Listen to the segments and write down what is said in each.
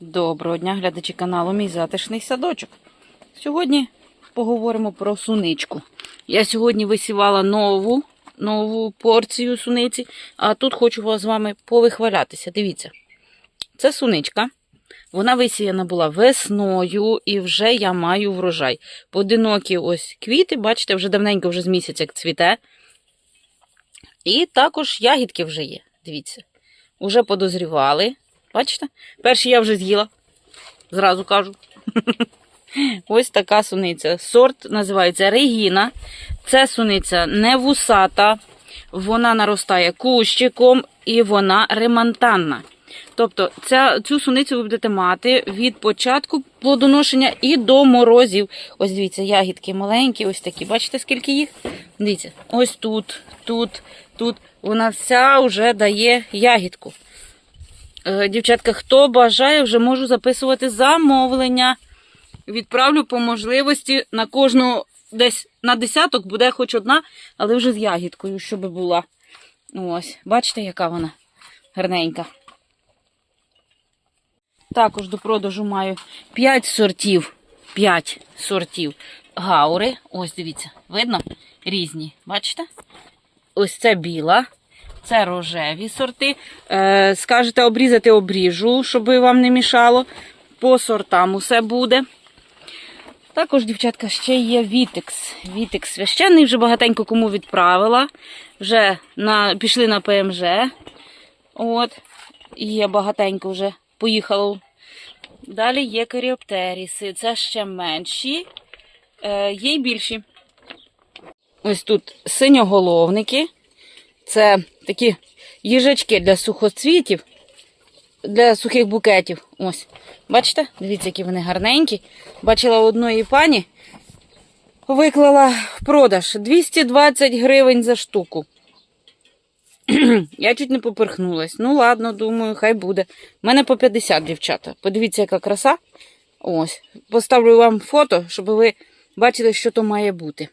Доброго дня, глядачі каналу Мій затишний садочок. Сьогодні поговоримо про суничку. Я сьогодні висівала нову, нову порцію суниці, а тут хочу вас з вами повихвалятися. Дивіться, це суничка. Вона висіяна була весною і вже я маю врожай. Поодинокі ось квіти, бачите, вже давненько вже з місяця цвіте. І також ягідки вже є. Дивіться. Уже подозрівали. Бачите? Перші я вже з'їла. Зразу кажу. Ось така суниця. Сорт називається Регіна. Це суниця не вусата, вона наростає кущиком і вона ремонтанна. Тобто ця, цю суницю ви будете мати від початку плодоношення і до морозів. Ось дивіться, ягідки маленькі, ось такі. Бачите, скільки їх? Дивіться, ось тут, тут, тут. Вона вся вже дає ягідку. Е, Дівчатка, хто бажає, вже можу записувати замовлення. Відправлю по можливості на кожну десь на десяток буде хоч одна, але вже з ягідкою, щоб була. Ось, бачите, яка вона гарненька. Також до продажу маю 5 сортів. 5 сортів гаури. Ось дивіться, видно? Різні. Бачите? Ось це біла. Це рожеві сорти. Е, скажете обрізати обріжу, щоб вам не мішало. По сортам усе буде. Також, дівчатка, ще є Вітекс. Вітекс священний, вже багатенько кому відправила. Вже на, пішли на ПМЖ. От. Є багатенько вже поїхало. Далі є каріоптеріси. Це ще менші, е, є й більші. Ось тут синьоголовники. Це такі їжачки для сухоцвітів, для сухих букетів. Ось. Бачите? Дивіться, які вони гарненькі. Бачила одної пані, виклала в продаж 220 гривень за штуку. Я чуть не поперхнулась. Ну, ладно, думаю, хай буде. У мене по 50, дівчата. Подивіться, яка краса. Ось. Поставлю вам фото, щоб ви бачили, що то має бути.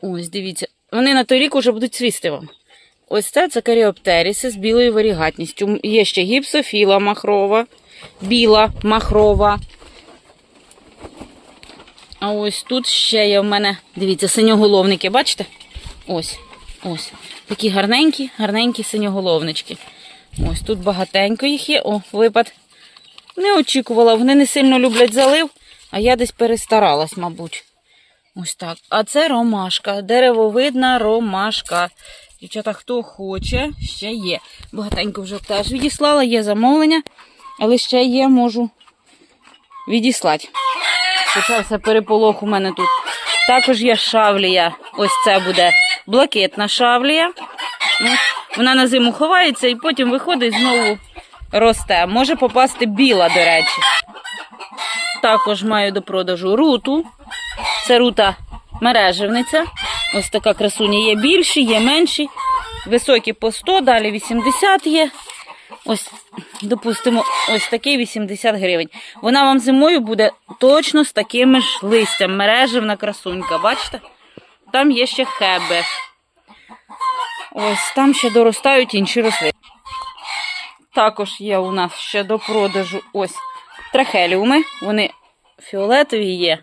Ось, дивіться. Вони на той рік уже будуть цвісти вам. Ось це це каріоптеріси з білою варігатністю. Є ще гіпсофіла махрова, біла махрова. А ось тут ще є в мене, дивіться, синьоголовники, бачите? Ось, ось. Такі гарненькі, гарненькі синьоголовнички. Ось тут багатенько їх є. О, випад. Не очікувала, вони не сильно люблять залив, а я десь перестаралась, мабуть. Ось так. А це ромашка, деревовидна ромашка. Дівчата, хто хоче, ще є. Багатенько вже теж відіслала, є замовлення, але ще є, можу відіслати. Почався переполох у мене тут. Також є шавлія. Ось це буде блакитна шавлія. Вона на зиму ховається і потім виходить знову росте. Може попасти біла, до речі. Також маю до продажу руту. Це рута мережевниця. Ось така красуня. Є більші, є менші. Високі по 100, далі 80 є. Ось, допустимо, ось такий 80 гривень. Вона вам зимою буде точно з такими ж листям. Мережевна красунька, бачите? Там є ще хебе. Ось там ще доростають інші рослини. Також є у нас ще до продажу ось трахеліуми. Вони фіолетові є.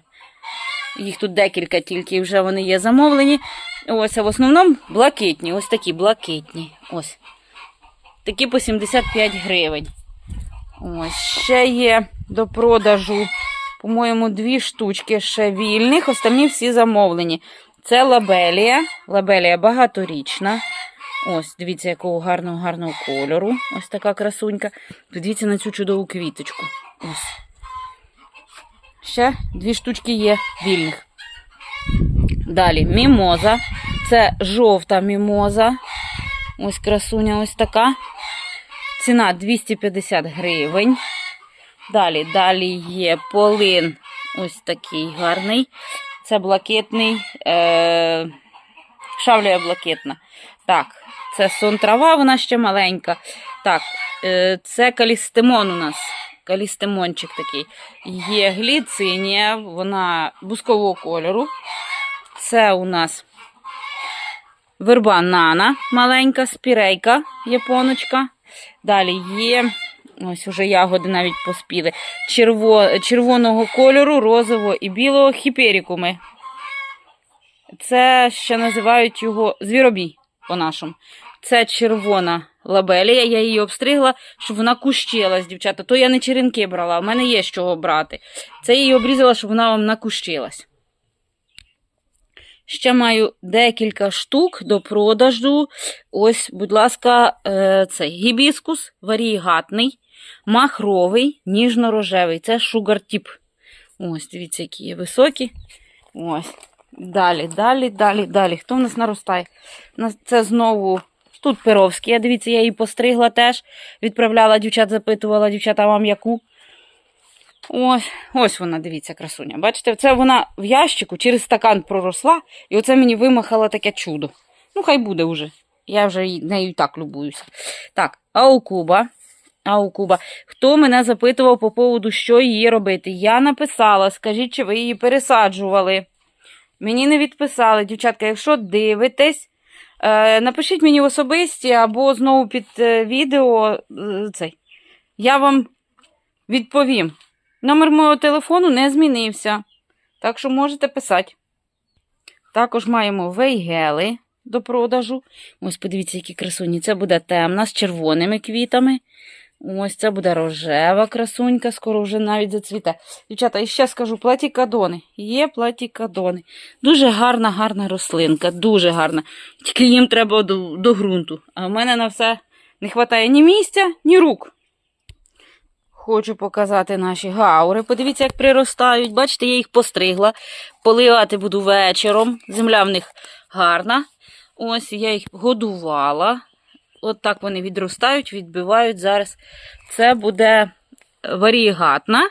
Їх тут декілька, тільки вже вони є замовлені. Ось, а в основному блакитні. Ось такі блакитні. Ось. Такі по 75 гривень. Ось ще є до продажу, по-моєму, дві штучки ще вільних. Останні всі замовлені. Це лабелія. Лабелія багаторічна. Ось, дивіться, якого гарного гарного кольору. Ось така красунька. Подивіться на цю чудову квіточку. Ось. Ще дві штучки є вільних. Далі мімоза. Це жовта мімоза. Ось красуня ось така. Ціна 250 гривень. Далі, далі є полин. Ось такий гарний. Це блакитний. Е- шавлія блакитна. Так, це сон трава, вона ще маленька. Так, е- це калістемон у нас. Калістемончик такий. Є гліцинія, вона бускового кольору. Це у нас верба нана, маленька, спірейка, японочка. Далі є Ось уже ягоди навіть поспіли. Черво, червоного кольору, розового і білого хіперікуми. Це ще називають його звіробій по-нашому. Це червона лабелія, я її обстригла, щоб вона кущилась, дівчата. То я не черенки брала, в мене є з чого брати. Це я її обрізала, щоб вона вам накущилась. Ще маю декілька штук до продажу. Ось, будь ласка, е, цей гібіскус варігатний, махровий, ніжно-рожевий. Це шугар-тіп. Ось, дивіться, які є високі. Ось. Далі, далі, далі, далі. Хто в нас наростає? Це знову тут Перовський. Я дивіться, я її постригла теж. Відправляла дівчат, запитувала дівчата вам яку. Ось, ось вона, дивіться, красуня. Бачите, це вона в ящику через стакан проросла, і оце мені вимахало таке чудо. Ну, хай буде вже. Я вже нею і так любуюся. Так, Аукуба. Аукуба. Хто мене запитував по поводу, що її робити? Я написала, скажіть, чи ви її пересаджували. Мені не відписали, дівчатка, якщо дивитесь, напишіть мені особисті або знову під е, відео е, цей. Я вам відповім. Номер мого телефону не змінився, так що можете писати. Також маємо вейгели до продажу. Ось подивіться, які красуні. Це буде темна з червоними квітами. Ось це буде рожева красунька, скоро вже навіть зацвіте. Дівчата, і ще скажу платікадони. Є платікадони. Дуже гарна, гарна рослинка, дуже гарна. Тільки їм треба до, до ґрунту. А в мене на все не вистачає ні місця, ні рук. Хочу показати наші гаури. Подивіться, як приростають. Бачите, я їх постригла. Поливати буду вечором. Земля в них гарна. Ось я їх годувала. От так вони відростають, відбивають зараз. Це буде варігатна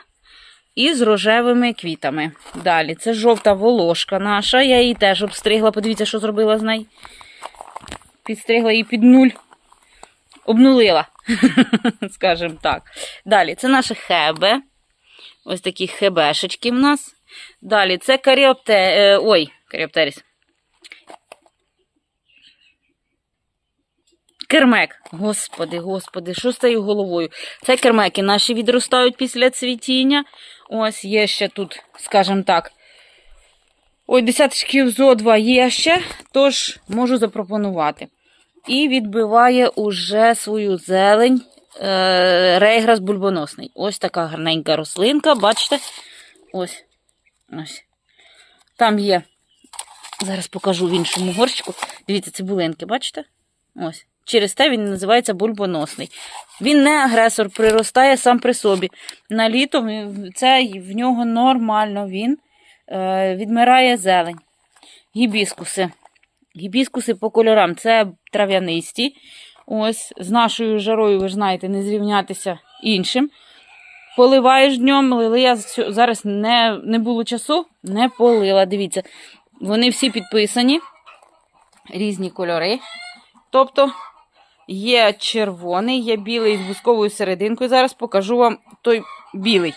із рожевими квітами. Далі, це жовта волошка наша. Я її теж обстригла. Подивіться, що зробила з нею. Підстригла її під нуль. Обнулила, скажімо так. Далі, це наше хебе. Ось такі хебешечки в нас. Далі це каріопте... е, Ой, каріоптеріс. Кермек. Господи, господи, що з цією головою? Це кермеки наші відростають після цвітіння. Ось є ще тут, скажімо так. Ой, десяточків зо два є ще, тож можу запропонувати. І відбиває уже свою зелень е, рейграс бульбоносний. Ось така гарненька рослинка, бачите? Ось. Ось. Там є. Зараз покажу в іншому горщику. Дивіться, цибулинки, бачите? Ось. Через те він називається бульбоносний. Він не агресор, приростає сам при собі. На літо це в нього нормально він е, відмирає зелень. Гібіскуси. Гібіскуси по кольорам це трав'янисті. Ось, з нашою жарою, ви ж знаєте, не зрівнятися іншим. Поливаєш днем, але я зараз не, не було часу, не полила. Дивіться, вони всі підписані, різні кольори. Тобто є червоний, є білий з бусковою серединкою. Зараз покажу вам той білий.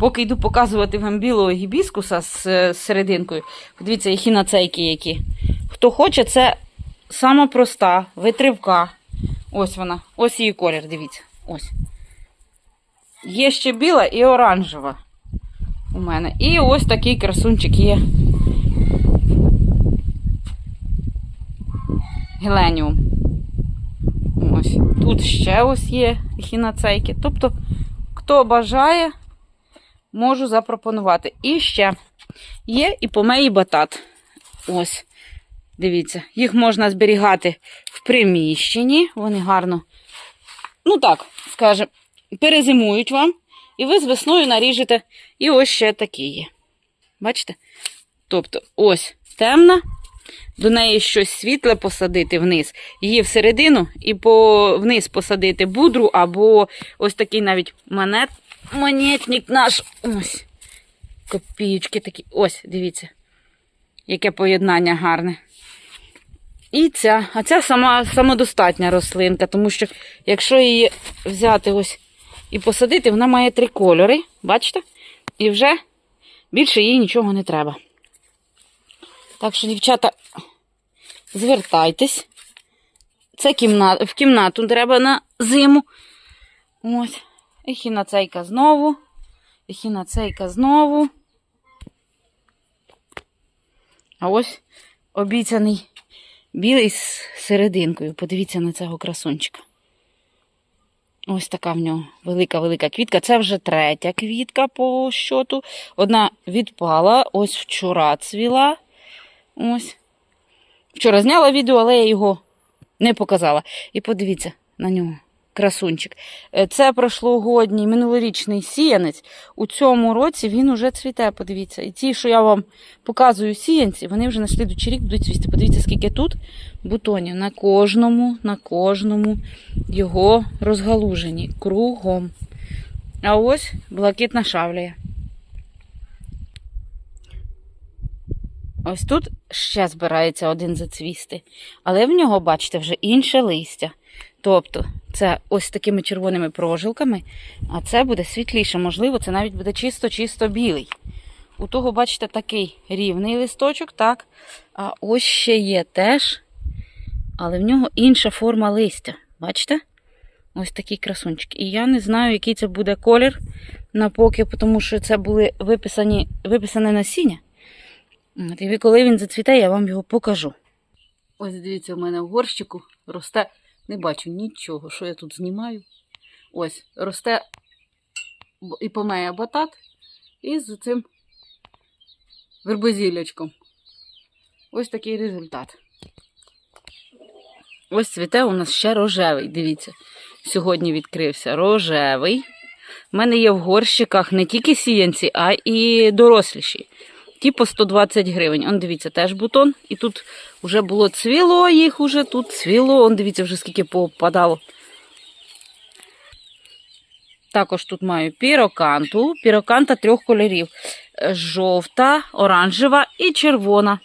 Поки йду показувати вам білого гібіскуса з е, серединкою. Подивіться, які нацейки які. Хто хоче, це сама проста, витривка. Ось вона. Ось її колір, дивіться. Ось. Є ще біла і оранжева у мене. І ось такий красунчик є. Геленіум. Ось. Тут ще ось є хіноцейки. Тобто, хто бажає, можу запропонувати. І ще є і помеї батат. Ось. Дивіться, їх можна зберігати в приміщенні. Вони гарно, ну так, скажемо, перезимують вам. І ви з весною наріжете. І ось ще такі є. Бачите? Тобто, ось темна, до неї щось світле посадити вниз, її всередину і по, вниз посадити будру, або ось такий навіть монет, монетник наш. Ось. Копієчки такі. Ось, дивіться, яке поєднання гарне. І ця, а ця сама, самодостатня рослинка, тому що якщо її взяти ось і посадити, вона має три кольори, бачите? І вже більше їй нічого не треба. Так що, дівчата, звертайтесь. Це кімна... в кімнату треба на зиму. Ось. Ехіноцейка знову. Ехіноцейка знову. А ось обіцяний білий з серединкою. Подивіться на цього красунчика. Ось така в нього велика-велика квітка. Це вже третя квітка по щоту. Одна відпала, ось вчора цвіла. Ось. Вчора зняла відео, але я його не показала. І подивіться на нього. Красунчик. Е, Це прошлогодній минулорічний сіянець. У цьому році він уже цвіте, подивіться. І ті, що я вам показую сіянці, вони вже на слідучий рік будуть цвісти. Подивіться, скільки тут бутонів. На кожному, на кожному його розгалужені кругом. А ось блакитна шавлія. Ось тут ще збирається один зацвісти. Але в нього, бачите, вже інше листя. Тобто, це ось такими червоними прожилками, а це буде світліше. Можливо, це навіть буде чисто-чисто білий. У того, бачите, такий рівний листочок, так. А ось ще є теж, але в нього інша форма листя. Бачите? Ось такий красунчик. І я не знаю, який це буде колір на поки, тому що це були виписані, виписане насіння. От, і коли він зацвіте, я вам його покажу. Ось дивіться, у мене в горщику росте. Не бачу нічого, що я тут знімаю. Ось, росте і помея батат із цим вербозілячком. Ось такий результат. Ось цвіте у нас ще рожевий. Дивіться, сьогодні відкрився рожевий. У мене є в горщиках не тільки сіянці, а і доросліші. Ті по 120 гривень. Он дивіться, теж бутон. І тут вже було цвіло їх, уже тут цвіло. Он дивіться, вже скільки попадало. Також тут маю піроканту. Піроканта трьох кольорів: жовта, оранжева і червона.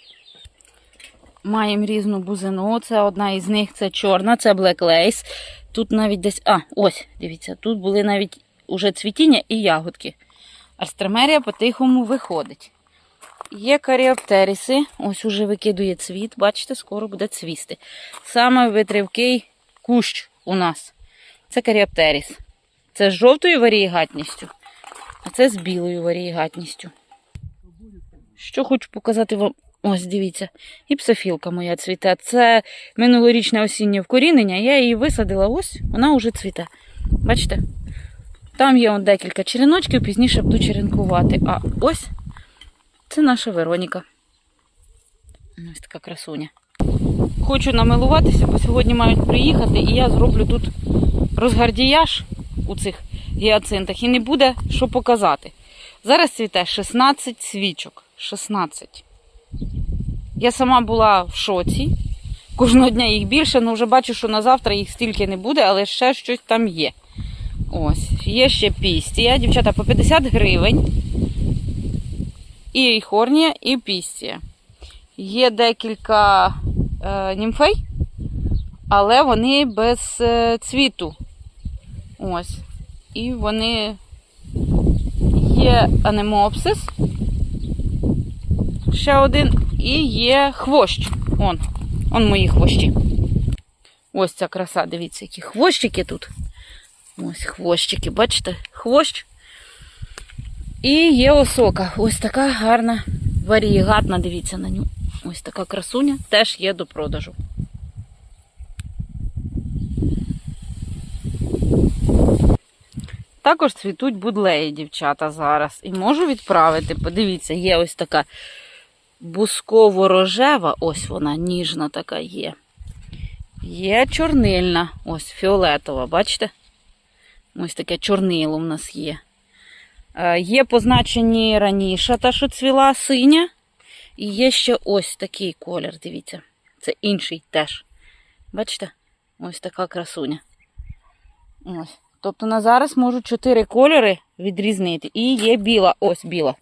Маємо різну бузину. Це одна із них це чорна, це Black Lace. Тут навіть десь. А, ось, дивіться, тут були навіть уже цвітіння і ягодки. Арстремерія по-тихому виходить. Є каріоптеріси, ось уже викидує цвіт, бачите, скоро буде цвісти. Саме витривкий кущ у нас. Це каріоптеріс. Це з жовтою варієгатністю, а це з білою варієгатністю. Що хочу показати вам. Ось, дивіться, гіпсофілка моя цвіте. Це минулорічне осіннє вкорінення. Я її висадила, ось, вона вже цвіте. Бачите? Там є он декілька череночків, пізніше буду черенкувати. А ось це наша Вероніка. Ось така красуня. Хочу намилуватися, бо сьогодні мають приїхати, і я зроблю тут розгардіяж у цих гіацинтах і не буде що показати. Зараз цвіте 16 свічок. 16. Я сама була в шоці. Кожного дня їх більше, але вже бачу, що на завтра їх стільки не буде, але ще щось там є. Ось, є ще пістія. Дівчата, по 50 гривень. І хорнія, і пістія. Є декілька е, німфей, але вони без е, цвіту. Ось. І вони є анемопсис. Ще один. І є хвощ. Он. Он мої хвощі. Ось ця краса, дивіться, які хвощики тут. Ось хвощики, бачите? Хвощ. І є осока. Ось така гарна варієгатна, дивіться на нього. Ось така красуня теж є до продажу. Також цвітуть будлеї, дівчата, зараз. І можу відправити. Подивіться, є ось така бусково-рожева, ось вона, ніжна така є. Є чорнильна, ось фіолетова, бачите? Ось таке чорнило в нас є. Е, Є позначені раніше та, що цвіла синя. І є ще ось такий колір, дивіться. Це інший теж. Бачите? Ось така красуня. Ось. Тобто на зараз можу чотири кольори відрізнити. І є біла, ось біла.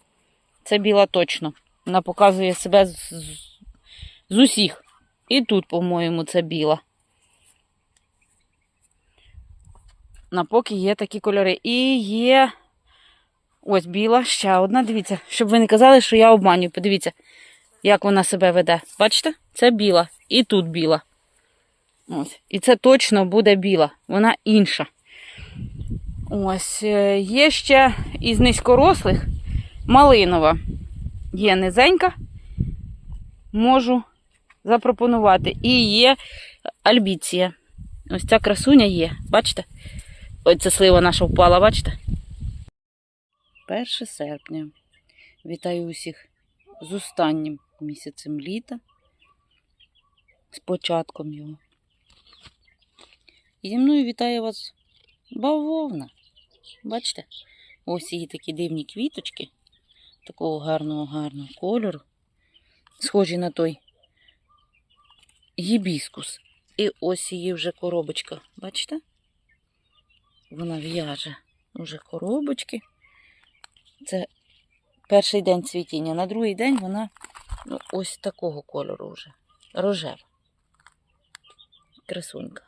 Це біла точно. Вона показує себе з, з, усіх. І тут, по-моєму, це біла. На поки є такі кольори. І є ось біла, ще одна. Дивіться, щоб ви не казали, що я обманюю. Подивіться, як вона себе веде. Бачите? Це біла. І тут біла. Ось. І це точно буде біла. Вона інша. Ось, е, є ще із низькорослих малинова. Є низенька. Можу запропонувати. І є альбіція. Ось ця красуня є. Бачите? Ось ця слива наша впала, бачите? 1 серпня. Вітаю усіх з останнім місяцем літа, з початком його. І зі мною вітає вас бавовна. Бачите? Ось її такі дивні квіточки, такого гарного, гарного кольору, схожі на той гібіскус. І ось її вже коробочка. Бачите? Вона в'яже вже коробочки. Це перший день цвітіння. На другий день вона ну, ось такого кольору вже. Рожева. Красунька.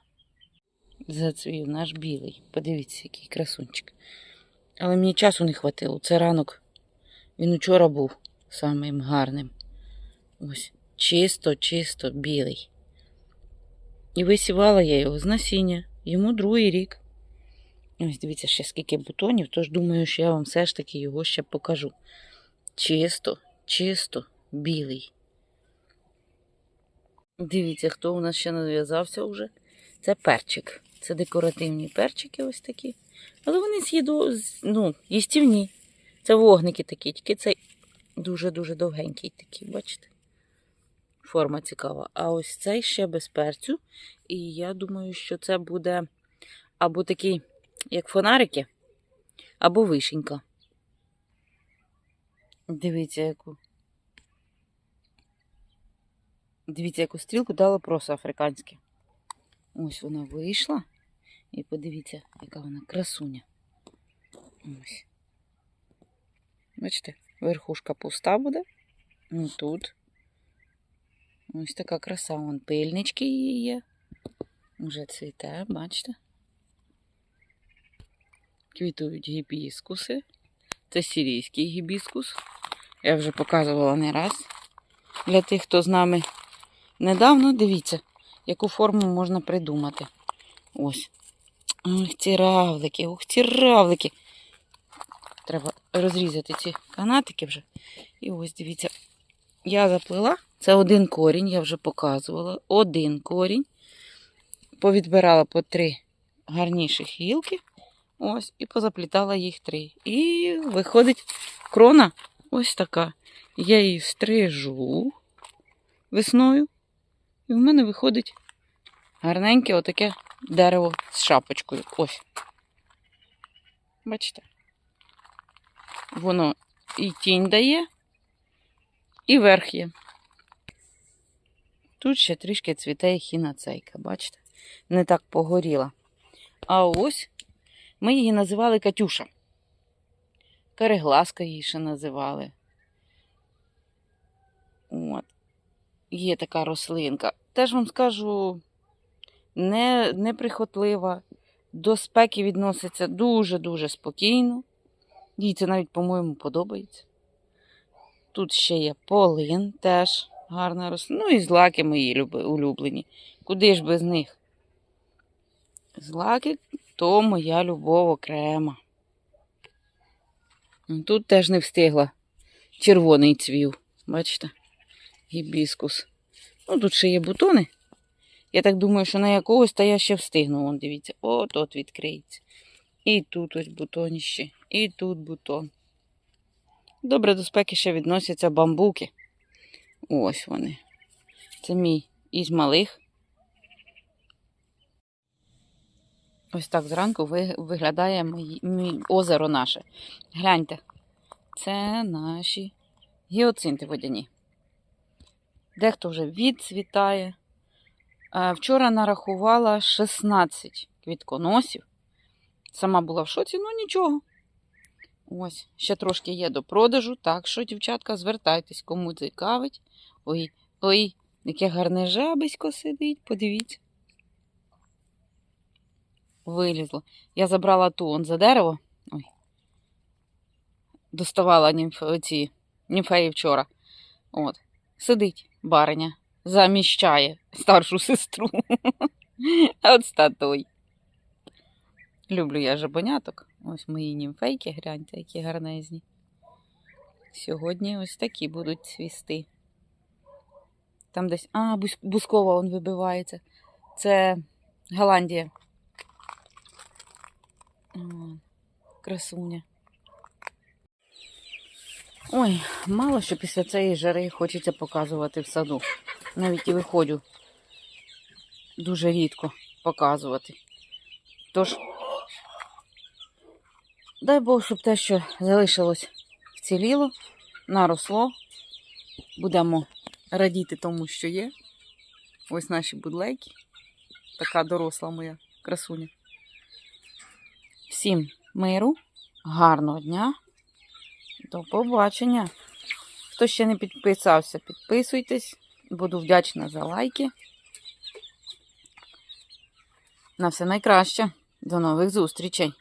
Зацвів наш білий. Подивіться, який красунчик. Але мені часу не хватило. Це ранок. Він учора був самим гарним. Ось. Чисто, чисто білий. І висівала я його з насіння. Йому другий рік. Ось дивіться, ще скільки бутонів, тож думаю, що я вам все ж таки його ще покажу. Чисто, чисто білий. Дивіться, хто у нас ще нав'язався вже. Це перчик. Це декоративні перчики ось такі. Але вони з'їду, ну, їстівні. Це вогники такі, тільки цей дуже-дуже довгенький такий, бачите? Форма цікава. А ось цей ще без перцю. І я думаю, що це буде або такий, як фонарики, або вишенька. Дивіться, яку. Дивіться, яку стрілку дало просто африканське. Ось вона вийшла. І подивіться, яка вона красуня. Ось. Бачите, верхушка пуста буде. Ну тут. Ось така краса. Вон пильнички її є. Уже цвіте, бачите? Квітують гібіскуси. Це сирійський гібіскус. Я вже показувала не раз. Для тих, хто з нами недавно, дивіться, яку форму можна придумати. Ось. Ох, ці равлики, ох, ці равлики. Треба розрізати ці канатики вже. І ось дивіться, я заплела. Це один корінь, я вже показувала. Один корінь. Повідбирала по три гарніших гілки. Ось, і позаплітала їх три. І виходить крона ось така. Я її стрижу весною. І в мене виходить гарненьке отаке дерево з шапочкою. Ось. Бачите? Воно і тінь дає, і верх є. Тут ще трішки цвіте хіноцейка, бачите? Не так погоріла. А ось ми її називали Катюша. Карегласка її ще називали. От. Є така рослинка. Теж вам скажу, не, неприхотлива, до спеки відноситься дуже-дуже спокійно. Їй це навіть, по-моєму, подобається. Тут ще є полин теж гарна рослина. Ну і злаки мої улюблені. Куди ж без них? Злаки то моя любов окрема. Тут теж не встигла. Червоний цвів. Бачите? Гібіскус. Ну, тут ще є бутони. Я так думаю, що на якогось та я ще встигну. Вон, дивіться, от от відкриється. І тут ось бутоніще, і тут бутон. Добре до спеки ще відносяться бамбуки. Ось вони. Це мій із малих. Ось так зранку виглядає озеро наше. Гляньте, це наші гіоцинти водяні. Дехто вже відцвітає. Вчора нарахувала 16 квітконосів. Сама була в шоці, ну нічого. Ось, ще трошки є до продажу, так що, дівчатка, звертайтесь, кому цікавить. Ой, ой, яке гарне жабисько сидить, подивіться. Вилізло. Я забрала ту он за дерево. Ой. Доставала німф... ці німфеї вчора. От. Сидить бариня, заміщає старшу сестру. От статой. Люблю я жабоняток. Ось мої німфейки, гляньте, які гарнезні. Сьогодні ось такі будуть цвісти. Там десь. А, бус- бускова он вибивається. Це Голландія. Красуня. Ой, мало що після цієї жари хочеться показувати в саду. Навіть і виходжу дуже рідко показувати. Тож, дай Бог, щоб те, що залишилось, вціліло, наросло. Будемо радіти тому, що є. Ось наші будлейки. Така доросла моя красуня. Всім миру, гарного дня. До побачення. Хто ще не підписався, підписуйтесь. Буду вдячна за лайки. На все найкраще. До нових зустрічей!